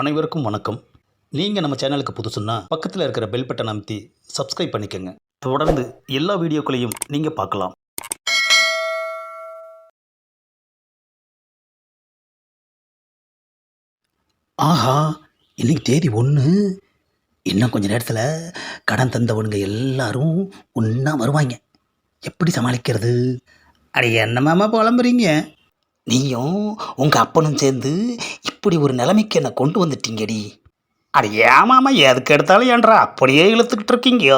அனைவருக்கும் வணக்கம். நீங்கள் நம்ம சேனலுக்கு புதுசுன்னா பக்கத்தில் இருக்கிற பெல் பட்டன் அமைத்தி சப்ஸ்கிரைப் பண்ணிக்கோங்க. தொடர்ந்து எல்லா வீடியோக்களையும் நீங்கள் பார்க்கலாம். ஆஹா இன்னைக்கு தேதி ஒன்று இன்னும் கொஞ்ச நேரத்தில் கடன் தந்தவனுங்க எல்லாரும் ஒன்றா வருவாங்க. எப்படி சமாளிக்கிறது? அட என்ன மாமா புலம்புறீங்க? நீயும் உங்கள் அப்பனும் சேர்ந்து இப்படி ஒரு நிலைமைக்கு என்னை கொண்டு வந்துட்டீங்கடி. அது ஏமாமா எதுக்கு எடுத்தாலும் ஏன்றா அப்படியே இழுத்துக்கிட்டு இருக்கீங்கயோ.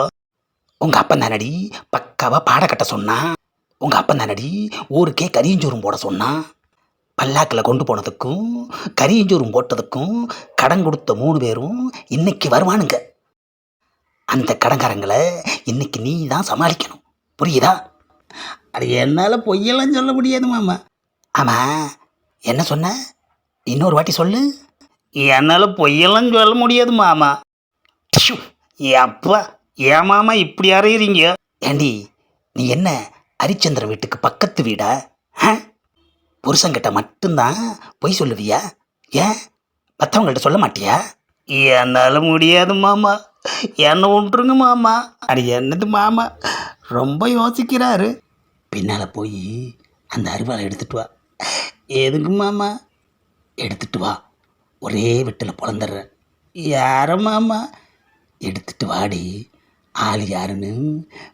உங்கள் அப்பன் தானடி பக்காவாக பாட கட்ட சொன்னான் உங்கள் அப்பன் தானடி ஊருக்கே கரியஞ்சோறும் போட சொன்னான் பல்லாக்கில் கொண்டு போனதுக்கும் கரியஞ்சோறும் போட்டதுக்கும் கடன் கொடுத்த மூணு பேரும் இன்னைக்கு வருவானுங்க. அந்த கடன்காரங்களை இன்னைக்கு நீ தான் சமாளிக்கணும். புரியுதா? அது என்னால் பொய்யெல்லாம் சொல்ல முடியாது மாமா. ஆமாம் என்ன சொன்ன? இன்னொரு வாட்டி சொல்லு. என்னால் பொய்யெல்லாம் சொல்ல முடியாது மாமா. டிஷு அப்பா ஏன் மாமா இப்படி அறையிறீங்க. ஏண்டி நீ என்ன ஹரிச்சந்திரன் வீட்டுக்கு பக்கத்து வீடா? ஆ? புருஷங்கிட்ட மட்டும்தான் பொய் சொல்லுவியா? ஏன்? மற்றவங்கள்ட்ட சொல்ல மாட்டியா? என்னால் முடியாது மாமா. என்ன ஒன்றுங்க மாமா. அது என்னது மாமா? ரொம்ப யோசிக்கிறாரு. பின்னால் போய் அந்த அருவாளை எடுத்துட்டு வா. எதுக்கு மாமா? எடுத்துட்டு வா. ஒரே வெட்டில் பொழந்துடுறேன் யார மாமா? எடுத்துட்டு வாடி. ஆள் யாருன்னு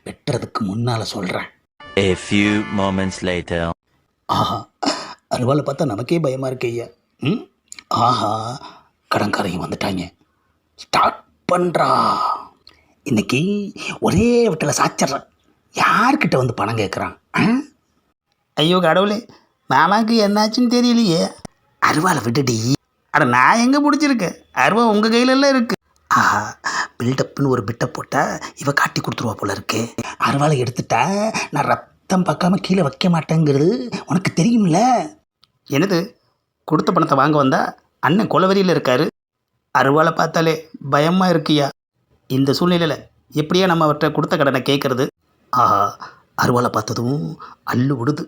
வெட்டுறதுக்கு முன்னால் சொல்கிறேன் A few moments later. ஆஹா. அருவாளை பார்த்தா நமக்கே பயமாக இருக்கு ஐயா. ம்? ஆஹா. கடன்காரங்க வந்துட்டாங்க. ஸ்டார்ட் பண்ணுறா இன்னைக்கு ஒரே வீட்டில் சாச்சிட்றேன். யார்கிட்ட வந்து பணம் கேட்குறான் ஐயோ கடவுளே. மாமாக்கு என்னாச்சுன்னு தெரியலையே. அருவாளை விட்டுடி. அட நான் எங்கே பிடிச்சிருக்கேன் அருவா உங்கள் கையிலெல்லாம் இருக்குது ஆஹா பில்டப்னு ஒரு பிட்டை போட்டால் இவ காட்டி கொடுத்துருவா போல இருக்கு. அருவாளை எடுத்துட்டா நான் ரத்தம் பார்க்காம கீழே வைக்க மாட்டேங்கிறது உனக்கு தெரியும்ல? என்னது? கொடுத்த பணத்தை வாங்க வந்தா அண்ணன் கொலவெறியில் இருக்காரு. அருவாளை பார்த்தாலே பயமாக இருக்கியா? இந்த சூழ்நிலையில் எப்படியா நம்ம அவர்கிட்ட கொடுத்த கடனை கேட்குறது? ஆஹா அருவாளை பார்த்ததும் அள்ளு விடுது.